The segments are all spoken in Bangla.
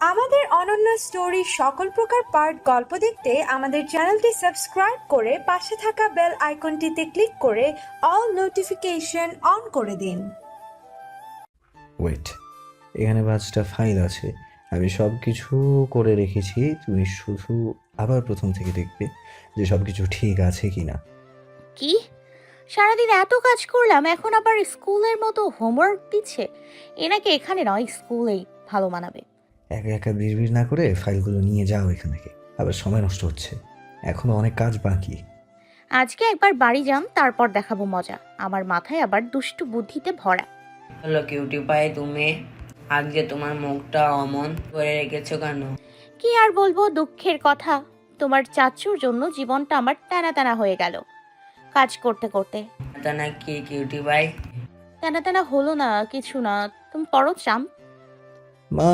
আমাদের অনন্য স্টোরি সকল প্রকার পার্ট গল্প দেখতে আমাদের চ্যানেলটি সাবস্ক্রাইব করে পাশে থাকা বেল আইকনটিতে ক্লিক করে অল নোটিফিকেশন অন করে দিন। ওয়েট এখানে পাঁচটা ফাইল আছে। আমি সব কিছু করে রেখেছি তুমি শুধু আবার প্রথম থেকে দেখবে যে সব কিছু ঠিক আছে কি না কি? সারাদিন এত কাজ করলাম এখন আবার স্কুলের মতো হোমওয়ার্ক দিচ্ছে। এনাকে এখানে নয় স্কুলেই ভালো মানাবে। একা একা বিড়বিড় না করে ফাইলগুলো নিয়ে যাও এখান থেকে। আবার সময় নষ্ট হচ্ছে। এখনও অনেক কাজ বাকি। আজকে একবার বাড়ি যান তারপর দেখাবো মজা। আমার মাথায় আবার দুষ্টু বুদ্ধিতে ভরা। হলো কিউটি পাই তুমি আজকে তোমার মুখটা অমন করে রেখেছো কেন? কি আর বলব দুঃখের কথা। তোমার চাচুর জন্য জীবনটা আমার টানা টানা হয়ে গেল। কাজ করতে করতে। তা না কি কিউটি পাই টানা টানা হলো না কিছু না। তুমি পড়ো চাম। মা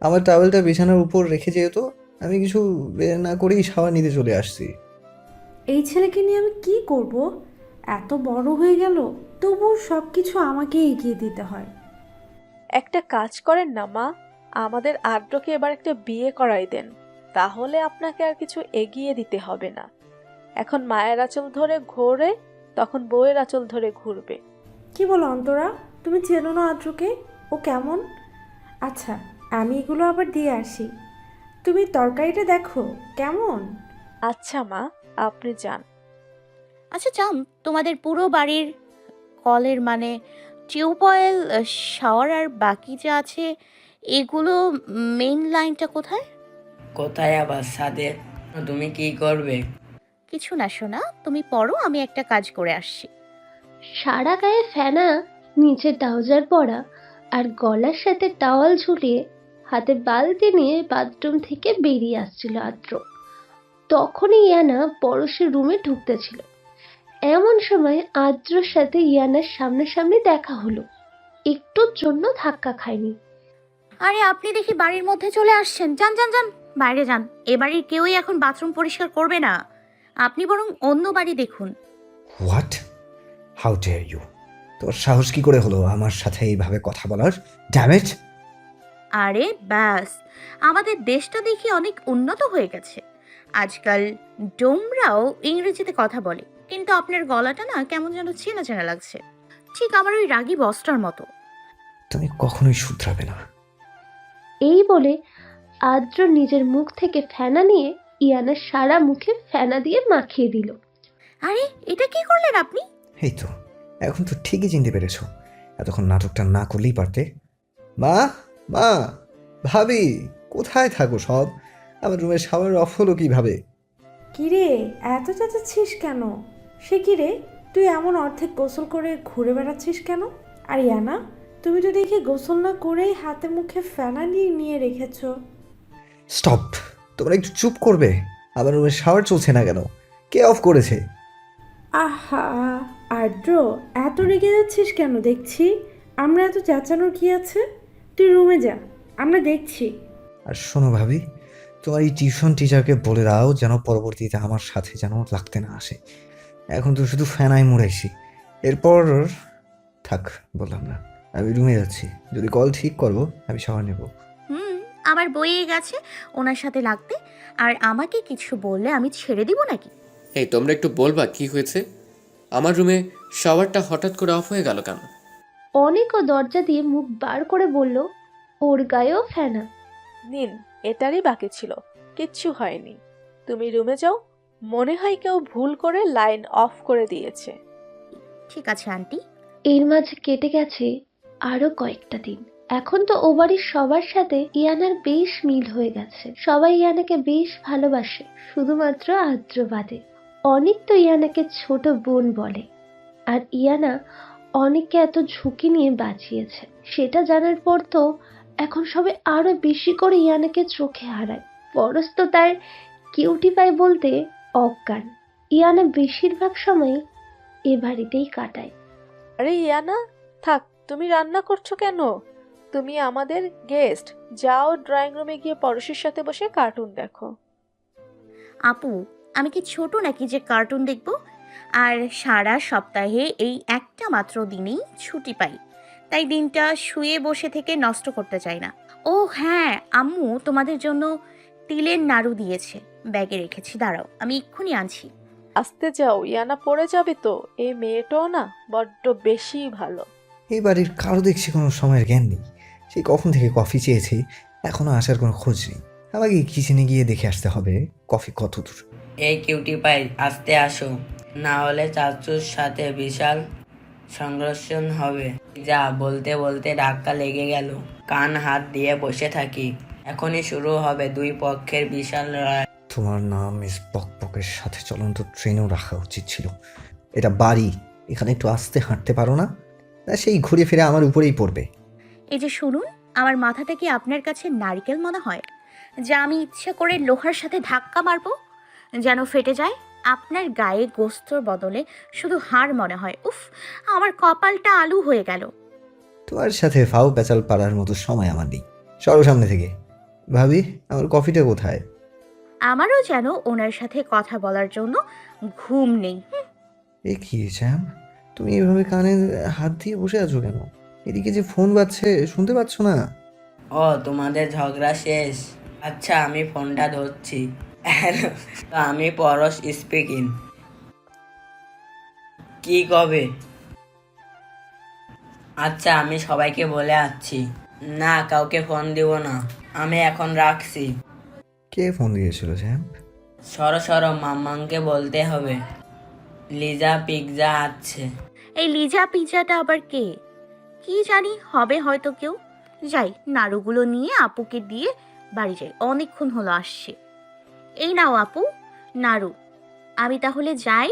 আমার টাওয়েলটা বিছানার উপর রেখে যেহেতু আমি কিছু বের না করেই শাওয়ার নিতে চলে আসছি। এই ছেলেকে নিয়ে আমি কি করব? এত বড় হয়ে গেল তবুও সব কিছু আমাকে এগিয়ে দিতে হয়। একটা কাজ করেন না মা। আমাদের আদ্রকে এবার একটা বিয়ে করাই দেন। তাহলে আপনাকে আর কিছু এগিয়ে দিতে হবে না। এখন মায়ের আঁচল ধরে ঘোরে তখন বউয়ের আঁচল ধরে ঘুরবে। কি বলো অন্তরা? তুমি চেনো না আদ্রকে? ও কেমন? আচ্ছা আমি এগুলো আবার দিয়ে আসি। তুমি তরকারিটা দেখো কেমন? আচ্ছা মা আপনি যান। আচ্ছা চাম তোমাদের পুরো বাড়ির কলের মানে টিউবওয়েল শাওয়ার আর বাকি যা আছে এগুলো মেইন লাইনটা কোথায়? কোথায় আবার সাদে? তুমি কি করবে? কিছু না শোনা তুমি পড়ো আমি একটা কাজ করে আসছি। সারা গায়ে ফেনা নিচে ট্রাউজার পরা আর গলার সাথে টাওয়াল ঝুলিয়ে হাতে বালতি নিয়ে বাথরুম থেকে বেরিয়ে আসছিল আদ্র। তখনই ইয়ানা পরশের রুমে ঢুকতেছিল। এমন সময় আদ্রর সাথে ইয়ানার সামনাসামনি দেখা হলো। একটুর জন্য ধাক্কা খায়নি। আরে আপনি দেখি বাড়ির মধ্যে চলে আসছেন। যান যান যান। বাইরে যান। এ বাড়ির কেউই এখন বাথরুম পরিষ্কার করবে না। আপনি বরং অন্য বাড়ি দেখুন। হোয়াট হাউ ডেয়ার ইউ তোর সাহস কি করে হলো আমার সাথে এইভাবে কথা বলার? ড্যামেজ আরে ব্যাস আমাদের দেশটা দেখি অনেক উন্নত হয়ে গেছে। আজকাল ডোমরাও ইংরেজিতে কথা বলে কিন্তু আপনার গলাটা না কেমন যেন চেনা চেনা লাগছে। ঠিক আমার ওই রাগী বসটার মতো। তুমি কখনোই শুধরাবে না। এই বলে আদ্র নিজের মুখ থেকে ফেনা নিয়ে ইয়ানার সারা মুখে ফেনা দিয়ে মাখিয়ে দিল। আরে এটা কি করলেন আপনি? এই তো এখন তো ঠিকই চিনতে পেরেছ। এতক্ষণ নাটকটা না করলেই পারতে। মা মা ভাবি কোথায় থাকো সব? আমার রুমের শাওয়ার অফ হলো কীভাবে? কিরে এত চেঁচাচ্ছিস কেন? সে কিরে তুই এমন অর্ধেক গোসল করে ঘুরে বেড়াচ্ছিস কেন? আর ইয়ানা তুমি তো দেখি গোসল না করেই হাতে মুখে ফেনা নিয়ে নিয়ে রেখেছো। স্টপ! তোমরা একটু চুপ করবে। আমার রুমের শাওয়ার চলছে না কেন? কে অফ করেছে? আহা আর্দ্র এত রেগে যাচ্ছিস কেন দেখছি? আমরা এত চেঁচানোর কি আছে? তুই রুমে যা আমরা দেখছি। আর শোনো ভাবি তোমার এই টিউশন টিচারকে বলে দাও যেন পরবর্তীতে আমার সাথে যেন লাগতে না আসে। এখন তো শুধু ফ্যানাই মরেছি এরপর থাক বললাম না। আমি রুমে যাচ্ছি। যদি কল ঠিক করব আমি শাওয়ার নেব। আমার বইয়ে গেছে ওনার সাথে লাগতে। আর আমাকে কিছু বললে আমি ছেড়ে দিব নাকি? এই তোমরা একটু বলবা কি হয়েছে? আমার রুমে শাওয়ারটা হঠাৎ করে অফ হয়ে গেল কেন? অনেকও দরজা দিয়ে মুখ বার করে বলল ওর গায়েও ফেনা। নিন এটারই বাকি ছিল কিচ্ছু হয়নি। তুমি রুমে যাও মনে হয় কেউ ভুল করে লাইন অফ করে দিয়েছে। ঠিক আছে আন্টি। এর মাঝে কেটে গেছে আরও কয়েকটা দিন। এখন তো ও বাড়ির সবার সাথে ইয়ানার বেশ মিল হয়ে গেছে। সবাই ইয়ানাকে বেশ ভালোবাসে, শুধুমাত্র আদ্র বাদে অনেক তো ইয়ানাকে ছোট বোন বলে, আর ইয়ানা অনেককে এত ঝুঁকি নিয়ে বাঁচিয়েছে। সেটা জানার পর তো এখন সবাই আরও বেশি করে ইয়ানাকে চোখে হারায়। পরশ তো তার কিউটি পাই বলতে অজ্ঞান। ইয়ানা বেশিরভাগ সময় এ বাড়িতেই কাটায়। আরে ইয়ানা, থাক, তুমি রান্না করছ কেন? তুমি আমাদের গেস্ট। যাও ড্রয়িং রুমে গিয়ে পরশের সাথে বসে কার্টুন দেখো। আপু আমি কি ছোট নাকি যে কার্টুন দেখব? আর সারা সপ্তাহে এই একটা মাত্র দিনেই ছুটি পাই। তাই দিনটা শুয়ে বসে থেকে নষ্ট করতে চাই না। ও হ্যাঁ আম্মু তোমাদের জন্য তিলের নাড়ু দিয়েছে। ব্যাগে রেখেছি দাঁড়াও আমি এক্ষুনি আনছি। আসতে যাও ইয়ানা পড়ে যাবে তো। এই মেয়েটাও না বড্ড বেশি ভালো। এই বাড়ির কারও দেখছি কোনো সময়ের জ্ঞান নেই। সেই কখন থেকে কফি চেয়েছি এখনও আসার কোনো খোঁজ নেই। আমাকে কিচেনে গিয়ে দেখে আসতে হবে কফি কত দূর। এই কিউটি পাই আসতে আসো। না হলে চাচুর সাথে বিশাল সংঘর্ষণ হবে। যা বলতে বলতে ধাক্কা লেগে গেল। কান হাত দিয়ে বসে থাকি। এখনই শুরু হবে দুই পক্ষের বিশাল লড়াই। তোমার নাম মিস বকবকের সাথে চলন্ত ট্রেনও রাখা উচিত ছিল। এটা বাড়ি এখানে একটু আস্তে হাঁটতে পারো না? না সেই ঘুরে ফিরে আমার উপরেই পড়বে। এই যে শুনুন আমার মাথাটা কি আপনার কাছে নারকেল মনে হয়? যা আমি ইচ্ছা করে লোহার সাথে ধাক্কা মারবো? যেন ফেটে যায় আপনার গায়ে গোস্তর বদলে শুধু হাড় মনে হয়। উফ আমার কপালটা আলু হয়ে গেল। তোমার সাথে ফাও পেঁচাল পাড়ার মতো সময় আমার নেই। সরো সামনে থেকে। ভাবি আমার কফিটা কোথায়? আমারও যেন ওনার সাথে কথা বলার জন্য ঘুম নেই। এ কি তুমি এভাবে কানে হাত দিয়ে বসে আছো কেন? এদিকে যে ফোন বাজছে শুনতে পাচ্ছ না? ও তোমাদের ঝগড়া শেষ। আচ্ছা আমি ফোনটা ধরছি। তো আমি পরশ স্পিকিং কি কবে? আচ্ছা আমি সবাইকে বলে আসছি। না কাউকে ফোন দিব না। আমি এখন রাখছি। কে ফোন দিয়েছিল জ্যাম সরো সরো মাম্মাকে বলতে হবে। লিজা পিৎজা আছে এই লিজা পিজাটা আবার কে? কি জানি হবে হয়তো কেউ। যাই নাড়ুগুলো নিয়ে আপুকে দিয়ে বাড়ি যাই। অনেকক্ষণ হলো আসছে। এই নাও আপু নাড়ু। আমি তাহলে যাই।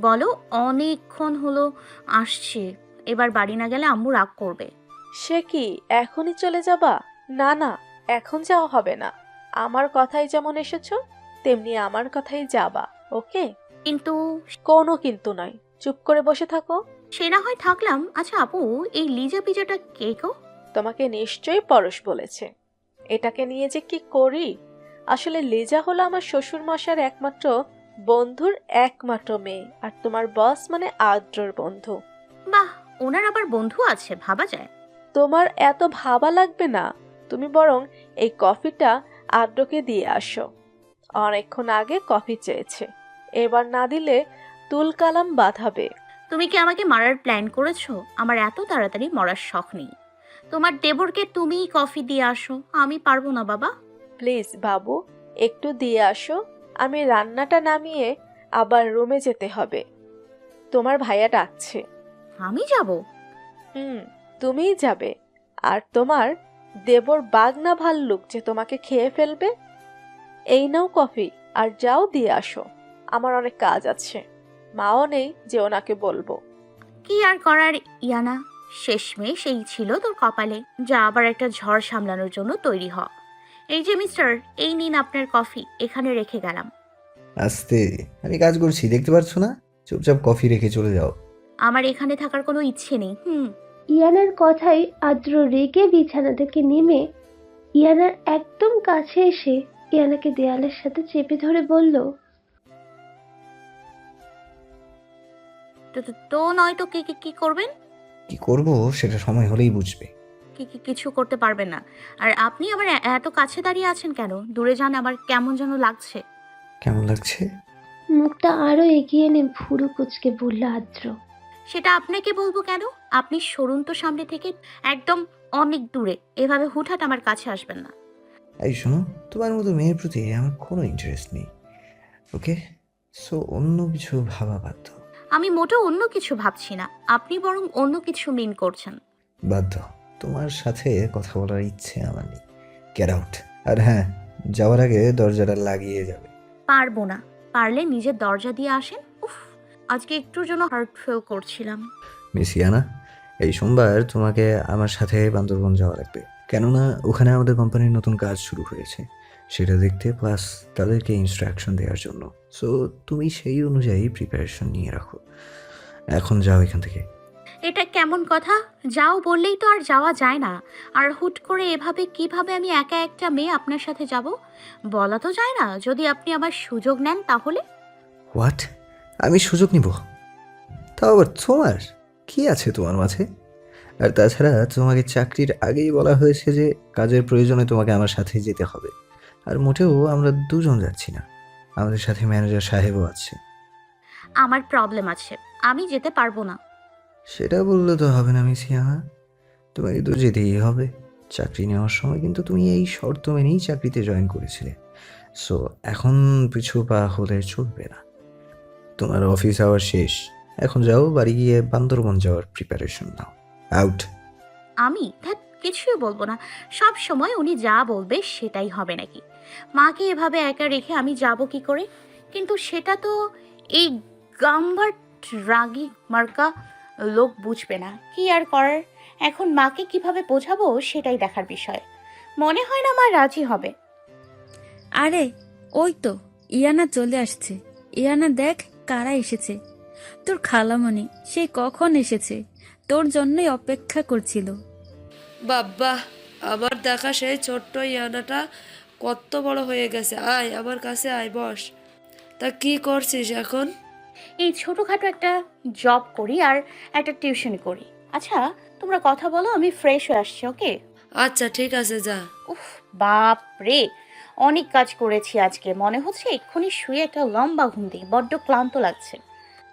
বলো অনেকক্ষণ হলো আসছে। এবার বাড়ি না গেলে আম্মু রাগ করবে। সে কি এখনই চলে যাবা? না না এখন যাওয়া হবে না। আমার কথাই যেমন এসেছ তেমনি আমার কথাই যাবা ওকে? কিন্তু কোনো কিন্তু নয়। চুপ করে বসে থাকো। সে না হয় থাকলাম। আচ্ছা আপু এই লিজা পিজাটা কে গো? তোমাকে নিশ্চয়ই পরশ বলেছে। এটাকে নিয়ে যে কি করি? আসলে লিজা হলো আমার শ্বশুর মশার একমাত্র বন্ধুর একমাত্র মেয়ে আর তোমার বস মানে আদ্রর বন্ধু। বাহ ওনার আবার বন্ধু আছে ভাবা যায়। তোমার এত ভাবা লাগবে না। তুমি বরং এই কফিটা আদ্রকে দিয়ে আসো। অনেকক্ষণ আগে কফি চেয়েছে। এবার না দিলে তুলকালাম বাঁধাবে। তুমি কি আমাকে মারার প্ল্যান করেছ? আমার এত তাড়াতাড়ি মরার শখ নেই। তোমার দেবরকে তুমিই কফি দিয়ে আসো। আমি পারব না বাবা। প্লিজ বাবু একটু দিয়ে আসো। আমি রান্নাটা নামিয়ে আবার রুমে যেতে হবে। তোমার ভাইয়া ডাকছে। আমি যাব? হুম তুমিই যাবে। আর তোমার দেবর বাগনা ভাল্লুক যে তোমাকে খেয়ে ফেলবে এই নাও কফি আর যাও দিয়ে আসো। আমার অনেক কাজ আছে। মাও নেই যে ওনাকে বলব। কি আর করার ইয়ানা? শেষমেশ এই ছিল তোর কপালে যা আবার একটা ঝড় সামলানোর জন্য তৈরি হ। এই যে মিস্টার এই নিন আপনার কফি এখানে রেখে গেলাম। আস্তে আমি কাজ করছি দেখতে পাচ্ছ না? চুপচাপ কফি রেখে চলে যাও। আমার এখানে থাকার কোনো ইচ্ছে নেই হুম। ইয়ানার কথাই আদ্র রেগে বিছানা থেকে নেমে ইয়ানার একদম কাছে এসে ইয়ানাকে দেয়ালের সাথে চেপে ধরে বলল তো- তো- তো নয়তো কি কি- কি করবেন? কি করব সেটা সময় হলেই বুঝবে। কি কি কিছু করতে পারবেন না। আর আপনি আবার এ- এত কাছে দাঁড়িয়ে আছেন কেন? দূরে যান আবার কেমন যেন লাগছে। কেমন লাগছে? মুখটা আরও এগিয়ে এনে ভুরু কুচকে বলল আদ্র। সেটা আপনাকে বলব কেন? আপনি সরুন তো সামনে থেকে একদম অনেক দূরে। এভাবে হুটহাট আমার কাছে আসবেন না। এই শোনো তোমার মতো মেয়ের প্রতি আমার কোনো ইন্টারেস্ট নেই। ওকে সো অন্য কিছু ভাবা বাধ্য। আমি মোটেও অন্য কিছু ভাবছি না। আপনি বরং অন্য কিছু মিন করছেন। বাধ্য। তোমার সাথে কথা বলার ইচ্ছে আমার নেই। গেট আউট আর হ্যাঁ যাওয়ার আগে দরজাটা লাগিয়ে যাবে। পারব না। পারলে নিজের দরজা দিয়ে আসেন। উফ আজকে একটুর জন্য হার্ট ফিল করছিলাম। মিস ইয়ানা এই সোমবার তোমাকে আমার সাথে বান্দরবন যাওয়া লাগবে। কেননা ওখানে আমাদের কোম্পানির নতুন কাজ শুরু হয়েছে। সেটা দেখতে প্লাস তাদেরকে ইনস্ট্রাকশন দেওয়ার জন্য। সো তুমি সেই অনুযায়ী প্রিপারেশন নিয়ে রাখো। এখন যাও এখান থেকে। এটা কেমন কথা? যাও বললেই তো আর যাওয়া যায় না। আর হুট করে এভাবে কীভাবে আমি একা একটা মেয়ে আপনার সাথে যাব? বলা তো যায় না। যদি আপনি আমার সুযোগ নেন তাহলে? হোয়াট আমি সুযোগ নিব? তাও আবার তোমার? কি আছে তোমার মাঝে? আর তাছাড়া তোমাকে চাকরির আগেই বলা হয়েছে যে কাজের প্রয়োজনে তোমাকে আমার সাথে যেতে হবে। আর মোটেও আমরা দুজন যাচ্ছি না। আমাদের সাথে ম্যানেজার সাহেবও আছে। আমার প্রবলেম আছে। আমি যেতে পারব না। সেটা বললে তো হবে না মিসিয়া তোমাকে তো যেতেই হবে। চাকরি নেওয়ার সময় কিন্তু তুমি এই শর্ত মেনেই চাকরিতে জয়েন করেছিলে। সো এখন পিছু পা হলে চলবে না। তোমার অফিস আওয়ার শেষ। এখন যাও বাড়ি গিয়ে বান্দরবন যাওয়ার প্রিপারেশন নাও। আউট আমি? ধ্যাত কিছুই বলব না। সব সময় উনি যা বলবে সেটাই হবে নাকি? মাকে এভাবে একা রেখে আমি যাব কি করে? কিন্তু সেটা তো এই গাম্বার রাগি মার্কা লোক বুঝবে না। কি আর করার? এখন মাকে কীভাবে বোঝাবো সেটাই দেখার বিষয়। মনে হয় না মা রাজি হবে। আরে, ওই তো, ইয়ানা চলে আসছে। ইয়ানা দেখ কারা এসেছে। তোর খালামণি, সে কখন এসেছে? তোর জন্যই অপেক্ষা করছিল। বাবা আমার দেখা সেই ছোট্ট ইয়ানাটা কত বড় হয়ে গেছে। আয় আমার কাছে আয় বস। তা কি করছিস এখন? এই ছোটোখাটো একটা জব করি আর একটা টিউশন করি। আচ্ছা তোমরা কথা বলো আমি ফ্রেশ হয়ে আসছি ওকে আচ্ছা ঠিক আছে যা। উফ বাপ রে অনেক কাজ করেছি আজকে। মনে হচ্ছে এক্ষুনি শুয়ে একটা লম্বা ঘুম দিই বড্ড ক্লান্ত লাগছে।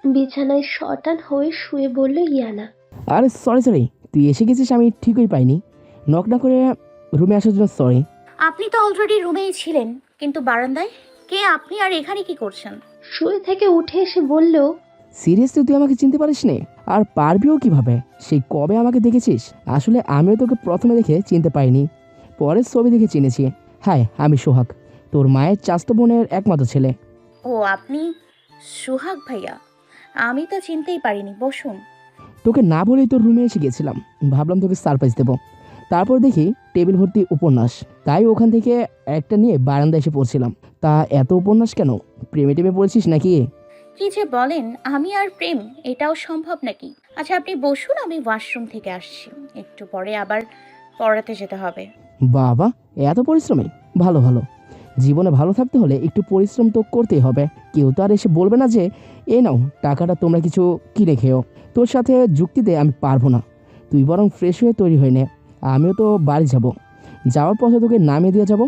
বিছানায় শটান হয়ে শুয়ে বলল ইয়ানা। আরে সরি সরি তুই এসে গেছিস আমি ঠিকই পাইনি। নক না করে রুমে আসার জন্য সরি আপনি তো অলরেডি রুমেই ছিলেন কিন্তু বারান্দায় কে আপনি আর এখানে কি করছেন? শুয়ে থেকে উঠে এসে বলল সিরিয়াসলি তুই আমাকে চিনতে পারিস নে? আর পারবিও কীভাবে? সেই কবে আমাকে দেখেছিস? আসলে আমিও তোকে প্রথমে দেখে চিনতে পারিনি পরে ছবি দেখে চিনেছি। হাই আমি সোহাগ তোর মায়ের চাস্ত বোনের একমাত্র ছেলে। ও আপনি সোহাগ ভাইয়া। আমি তো চিনতেই পারিনি বসুন। তোকে না বলেই তোর রুমে এসে গেছিলাম। ভাবলাম তোকে সারপ্রাইজ দেবো। তারপর দেখি টেবিল ভর্তি উপন্যাস। তাই ওখান থেকে একটা নিয়ে বারান্দা এসে পড়ছিলাম। তা এত উপন্যাস কেন? প্রেমে টেমে পড়েছিস নাকি? কি যে বলেন আমি আর প্রেম এটাও সম্ভব নাকি? আচ্ছা আপনি বসুন আমি ওয়াশরুম থেকে আসছি। একটু পরে আবার পড়াতে যেতে হবে। বাবা এত পরিশ্রমী? ভালো ভালো। জীবনে ভালো থাকতে হলে একটু পরিশ্রম তো করতেই হবে। কেউ তো আর এসে বলবে না যে এ নাও টাকাটা তোমরা কিছু কিনে খেও। তোর সাথে যুক্তিতে আমি পারব না। তুই বরং ফ্রেশ হয়ে তৈরি হয়ে নে। আমিও তো বাড়ি যাব। যাওয়ার পথে তোকে নামিয়ে দিয়ে যাব।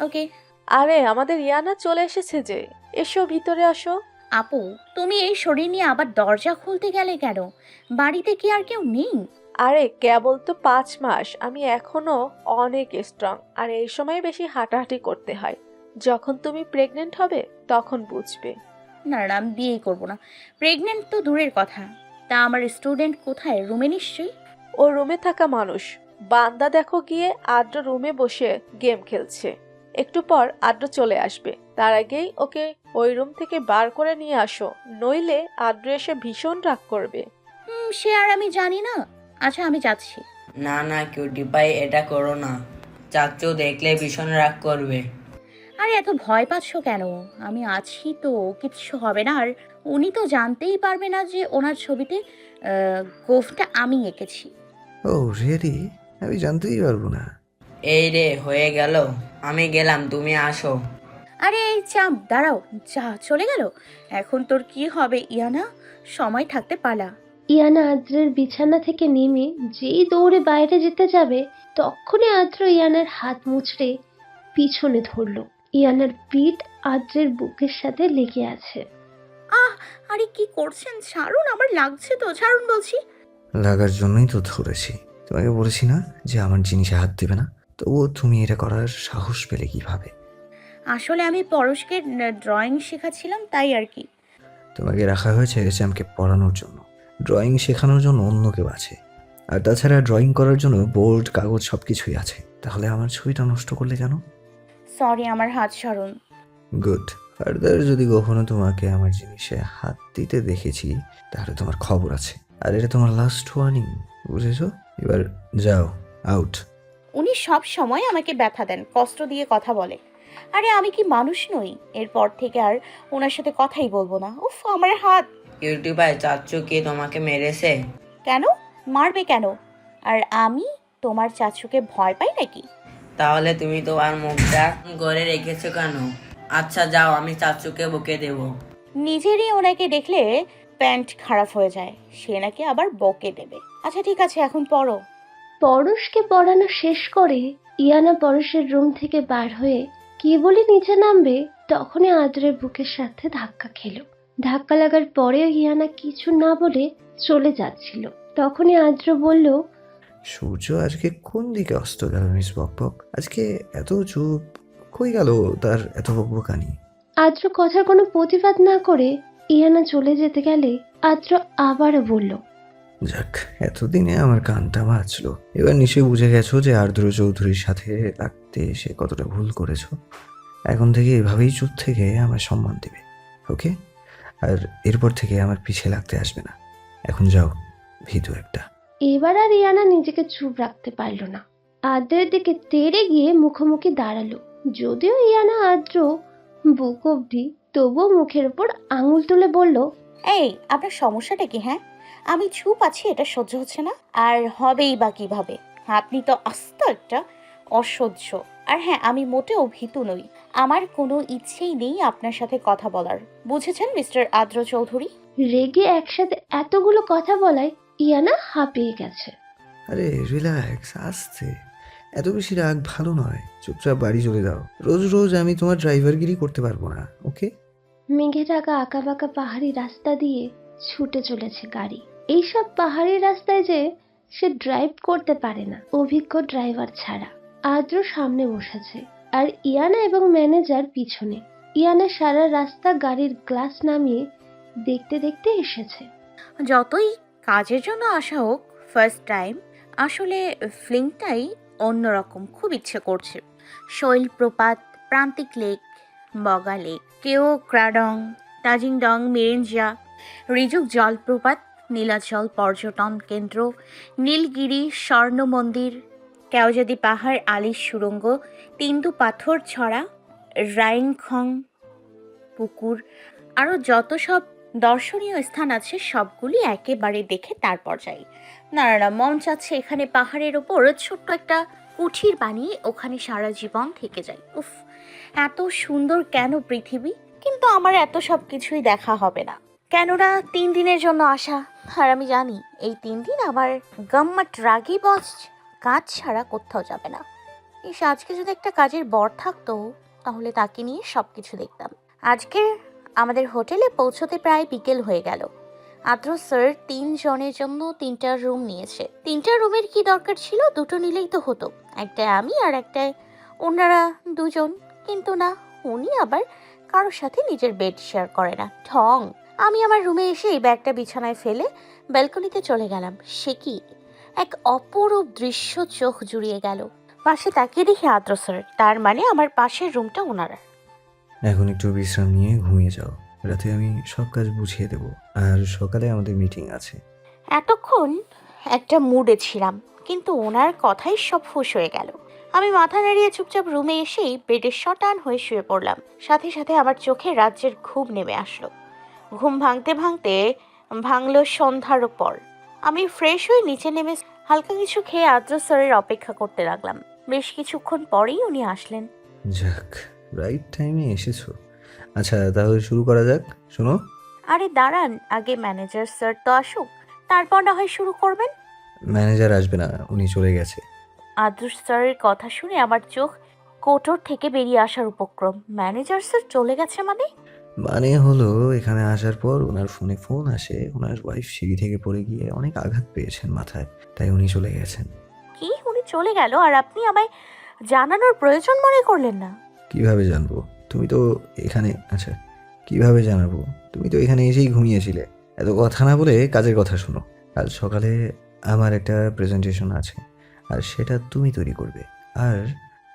ওকে। আরে আমাদের ইয়ানা চলে এসেছে যে। এসো ভিতরে আসো। আপু তুমি এই শরীর নিয়ে আবার দরজা খুলতে গেলে কেন? বাড়িতে কি আর কেউ নেই? আরে কেবল তো পাঁচ মাস। আমি এখনও অনেক স্ট্রং আর এই সময় বেশি হাঁটাহাঁটি করতে হয়। যখন তুমি প্রেগনেন্ট হবে তখন বুঝবে। না না আমি বিয়েই করব না। প্রেগনেন্ট তো দূরের কথা। তা আমার স্টুডেন্ট কোথায়? রুমে নিশ্চয়ই? ও রুমে থাকা মানুষ। বান্দা দেখো গিয়ে আদ্র রুমে বসে গেম খেলছে। একটু পর আদ্র চলে আসবে। তার আগেই ওকে ওই রুম থেকে বার করে নিয়ে আসো। নইলে আদ্র এসে ভীষণ রাগ করবে। হুম সে আর আমি জানি না। আচ্ছা আমি যাচ্ছি। না না কিউটি পাই এটা করো না। চাচু দেখলে ভীষণ রাগ করবে। আরে এত ভয় পাচ্ছ কেন? আমি আছি তো কিচ্ছু হবে না। আর উনি তো জানতেই পারবে না যে ওনার ছবিতে গোফটা আমি এঁকেছি। Oh really? আমি জানতেই পারব না। এই রে হয়ে গেল। আমি গেলাম তুমি আসো। আরে এই চাপ দাঁড়াও। যা চলে গেল? এখন তোর কি হবে ইয়ানা? সময় থাকতে পালা। ইয়ানা আদ্রের বিছানা থেকে নেমে যেই দৌড়ে বাইরে যেতে যাবে তখনই আদ্র ইয়ানার হাত মুচড়ে পিছনে ধরলো। ইয়ানার পিঠ আদ্রের বুকের সাথে লেগে আছে। আহ আরে কি করছেন? ছাড়ুন আমার লাগছে তো ছাড়ুন বলছি। লাগার জন্যই তো ধরেছি। তোমাকে বলেছি না যে আমার জিনিসে হাত দেবে না? তবুও তুমি এটা করার সাহস পেলে কীভাবে? আসলে আমি পরশকে ড্রয়িং শেখাচ্ছিলাম তাই আর কি। তোমাকে রাখা হয়েছে স্যামকে পড়ানোর জন্য। ড্রয়িং শেখানোর জন্য অন্য কেউ আছে। আর তাছাড়া ড্রয়িং করার জন্য বোর্ড কাগজ সব কিছুই আছে। তাহলে আমার ছবিটা নষ্ট করলে কেন? সরি আমার হাত সরুন। গুড ফার্দার যদি কখনো তোমাকে আমার জিনিসে হাত দিতে দেখেছি তাহলে তোমার খবর আছে। আর এটা তোমার লাস্ট ওয়ার্নিং বুঝেছ? এবার যাও আউট উনি সব সময় আমাকে ব্যথা দেন কষ্ট দিয়ে কথা বলে। আরে আমি কি মানুষ নই? এরপর থেকে আর ওনার সাথে কথাই বলব না। উফ আমার হাত। কিউটি পাই চাচু কি তোমাকে মেরেছে? কেন? মারবে কেন? আর আমি তোমার চাচুকে ভয় পাই নাকি? তাহলে তুমি তোমার মুখটা করে রেখেছো কেন? আচ্ছা যাও আমি চাচুকে বকে দেবো। নিজেরই ওনাকে দেখলে প্যান্ট খারাপ হয়ে যায়। সে নাকি আবার বকে দেবে। আচ্ছা ঠিক আছে এখন পড়ো। পরশকে পড়ানো শেষ করে ইয়ানা পরশের রুম থেকে বার হয়ে কি বলে নিচে নামবে তখনই আদ্রের বুকের সাথে ধাক্কা খেলো। ধাক্কা লাগার পরেও ইয়ানা কিছু না বলে চলে যাচ্ছিল। তখনই আদ্র বলল সূর্য আজকে কোন দিকে অস্ত গেল মিস বকবক? আজকে এত চুপ কই গেল তার এত বকবকানি? আদ্র কথার কোনো প্রতিবাদ না করে ইয়ানা চলে যেতে গেলে আদ্র আবারও বলল যাক এতদিনে আমার কানটা বাঁচলো এবার নিশ্চয়ই বুঝে গেছো যে আর্দ্র চৌধুরীর সাথে লাগতে এসে কতটা ভুল করেছ। এখন থেকে এভাবেই চুপ থেকে আমার সম্মান দেবে ওকে? আর এরপর থেকে আমার পিছিয়ে লাগতে আসবে না। এখন যাও ভীতু একটা। এবার আর ইয়ানা নিজেকে চুপ রাখতে পারল না। আদ্রের দিকে তেড়ে গিয়ে মুখোমুখি দাঁড়াল। যদিও ইয়ানা আদ্র বুক অব্দি তবুও মুখের উপর আঙুল তুলে বলল এই আপনার সমস্যাটা কি হ্যাঁ? আমি চুপ আছি এটা সহ্য হচ্ছে না। আর হবেই বা কীভাবে? আপনি তো আস্ত একটা অসহ্য। আর হ্যাঁ আমি মোটেও ভীতু নই। আমার কোনো ইচ্ছেই নেই আপনার সাথে কথা বলার। বুঝেছেন মিস্টার আদ্র চৌধুরী? রেগে একসাথে এতগুলো কথা বলায় ইয়ানা হাঁপিয়ে গেছে। আরে রিল্যাক্স আস্তে এত বেশি রাগ ভালো নয়। চুপচাপ বাড়ি চলে যাও। রোজ রোজ আমি তোমার ড্রাইভারগিরি করতে পারব না ওকে? মেঘে ঢাকা আঁকাবাঁকা পাহাড়ি রাস্তা দিয়ে ছুটে চলেছে গাড়ি। এইসব পাহাড়ি রাস্তায় যে সে ড্রাইভ করতে পারে না অভিজ্ঞ ড্রাইভার ছাড়া। আদ্র সামনে বসেছে আর ইয়ানা এবং ম্যানেজার পিছনে। ইয়ানা সারা রাস্তা গাড়ির গ্লাস নামিয়ে দেখতে দেখতে এসেছে। যতই কাজের জন্য আসা হোক ফার্স্ট টাইম আসলে ফিল্মটাই অন্যরকম, খুব ইচ্ছে করছে। শৈল প্রপাত প্রান্তিক লেক, বগা লেক, কেও ক্রাডং, তাজিংডং মিরেঞ্জা রিজুক জলপ্রপাত, নীলাচল পর্যটন কেন্দ্র, নীলগিরি স্বর্ণ মন্দির কেওজাদি পাহাড় আলিশ সুরঙ্গ, তিন্দু পাথর ছড়া, রাইংখং পুকুর, আরও যত সব দর্শনীয় স্থান আছে সবগুলি একেবারে দেখে তারপর যাই। না না না মন চাচ্ছে এখানে পাহাড়ের ওপর ছোট্ট একটা কুঠির বানিয়ে ওখানে সারা জীবন থেকে যাই। উফ, এত সুন্দর কেন পৃথিবী? কিন্তু আমার এত সব কিছুই দেখা হবে না। কেননা তিন দিনের জন্য আসা। আর আমি জানি, এই তিন দিন আমার গাম্মাট রাগি বস কাজ ছাড়া কোথাও যাবে না। ইস, আজকে যদি একটা কাজের বর থাকতো, তাহলে তাকে নিয়ে সব কিছু দেখতাম। আজকে আমাদের হোটেলে পৌঁছতে প্রায় বিকেল হয়ে গেল। আদ্র স্যার তিন জনের জন্য তিনটা রুম নিয়েছে। তিনটা রুমের কি দরকার ছিল? দুটো নিলেই তো হতো। একটা আমি আর একটা ওনারা দুজন। কিন্তু না, উনি আবার কারোর সাথে নিজের বেড শেয়ার করে না। ঠং! আমি আমার রুমে এসে এই ব্যাগটা বিছানায় ফেলে ব্যালকনিতে চলে গেলাম। সে কি? এক অপরূপ দৃশ্য চোখ জুড়িয়ে গেল। পাশে তাকিয়ে দেখি আদ্র স্যার। তার মানে আমার পাশের রুমটা ওনারা। এখন একটু বিশ্রাম নিয়ে ঘুমিয়ে যাও। রাতে আমি সব কাজ বুঝিয়ে দেবো। আর সকালে আমাদের মিটিং আছে। এতক্ষণ একটা মুডে ছিলাম কিন্তু ওনার কথাই সব ফুস হয়ে গেল। আমি মাথা নাড়িয়ে চুপচাপ রুমে এসেই বেডে শটান হয়ে শুয়ে পড়লাম। সাথে সাথে আমার চোখে রাজ্যের ঘুম নেমে আসলো। ঘুম ভাঙতে ভাঙতে ভাঙলো সন্ধ্যার পর। আমি ফ্রেশ হয়ে নিচে নেমে হালকা কিছু খেয়ে আদ্র স্যারের অপেক্ষা করতে লাগলাম। বেশ কিছুক্ষণ পরেই উনি আসলেন। যাক রাইট টাইমে এসেছ। আচ্ছা তাহলে শুরু করা যাক। শোনো। আরে দাঁড়ান। আগে ম্যানেজার স্যার তো আসুক তারপর না হয় শুরু করবেন? ম্যানেজার আসবে না উনি চলে গেছে। আদর্শ স্যারের কথা শুনে আমার চোখ কোটর থেকে বেরিয়ে আসার উপক্রম। ম্যানেজার স্যার চলে গেছে মানে? মানে হলো এখানে আসার পর ওনার ফোনে ফোন আসে ওনার ওয়াইফ সিঁড়ি থেকে পড়ে গিয়ে অনেক আঘাত পেয়েছেন মাথায় তাই উনি চলে গেছেন। কি? উনি চলে গেল? আর আপনি আমায় জানানোর প্রয়োজন মনে করলেন না? কীভাবে জানব? তুমি তো এখানে আচ্ছা কীভাবে জানাব? তুমি তো এখানে এসেই ঘুমিয়েছিলে। এত কথা না বলে কাজের কথা শোনো। কাল সকালে আমার একটা প্রেজেন্টেশন আছে আর সেটা তুমি তৈরি করবে। আর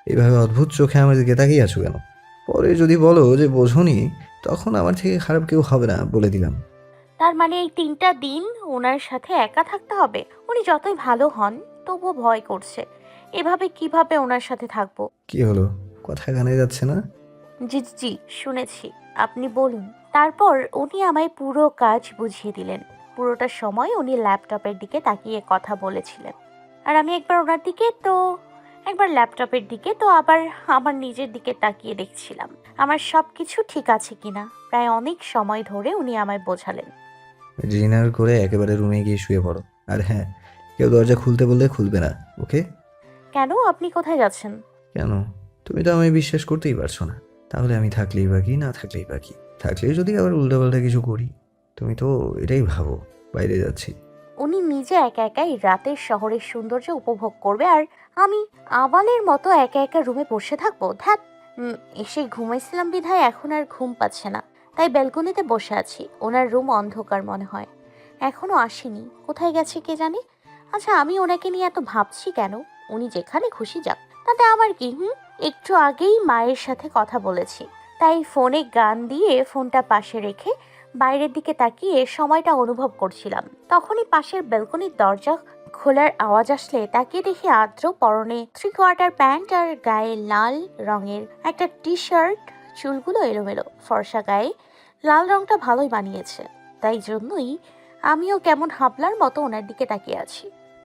এভাবে অদ্ভুত চোখে আমার দিকে তাকিয়ে আছো কেন? পরে যদি বলো যে বোঝনি তখন আমার থেকে খারাপ কেউ হবে না বলে দিলাম। তার মানে এই তিনটা দিন ওনার সাথে একা থাকতে হবে? উনি যতই ভালো হন তবুও ভয় করছে। এভাবে কীভাবে ওনার সাথে থাকব? কি হলো? কথা কানে যাচ্ছে না? জি জি, জি শুনেছি। আপনি বলুন। তারপর উনি আমায় পুরো কাজ বুঝিয়ে দিলেন। পুরোটা সময় উনি ল্যাপটপের দিকে তাকিয়ে কথা বলেছিলেন। আর আমি একবার ওনার দিকে তো একবার ল্যাপটপের দিকে তো আবার আমার নিজের দিকে তাকিয়ে দেখছিলাম। আমার সব কিছু ঠিক আছে কিনা প্রায় অনেক সময় ধরে উনি আমায় বোঝালেন। ডিনার করে একেবারে রুমে গিয়ে শুয়ে পড়ো। আর হ্যাঁ কেউ দরজা খুলতে বললে খুলবে না ওকে? কেন আপনি কোথায় যাচ্ছেন? কেন? তুমি তো আমায় বিশ্বাস করতেই পারছ না। তাহলে আমি থাকলেই বাকি না থাকলেই বাকি থাকলেই যদি আবার উল্টোপাল্টা কিছু করি, তুমি তো এটাই ভাবো, বাইরে যাচ্ছি। উনি নিজে একা একাই রাতের শহরের সৌন্দর্য উপভোগ করবে আর আমি আবালের মতো একা একা রুমে বসে থাকব। ধ্যাত এসে ঘুমাইছিলাম বিধায় এখন আর ঘুম পাচ্ছে না। তাই ব্যালকনিতে বসে আছি, ওনার রুম অন্ধকার মনে হয়। এখনও আসেনি, কোথায় গেছে কে জানে? আচ্ছা আমি ওনাকে নিয়ে এত ভাবছি কেন? উনি যেখানে খুশি যাক, তাতে আমার কি, হুম? একটু আগেই মায়ের সাথে কথা বলেছি। তাই ফোনে গান দিয়ে ফোনটা পাশে রেখে বাইরের দিকে তাকিয়ে সময়টা অনুভব করছিলাম। তখনই পাশের ব্যালকনির দরজা খোলার আওয়াজ আসলে তাকিয়ে দেখি আদ্র পরনে থ্রি কোয়ার্টার প্যান্ট আর গায়ে লাল রঙের একটা টি শার্ট চুলগুলো এলোমেলো, ফর্সা গায়ে লাল রংটা ভালোই বানিয়েছে তাই জন্যই আমিও কেমন হাবলার মতো ওনার দিকে তাকিয়ে আছি।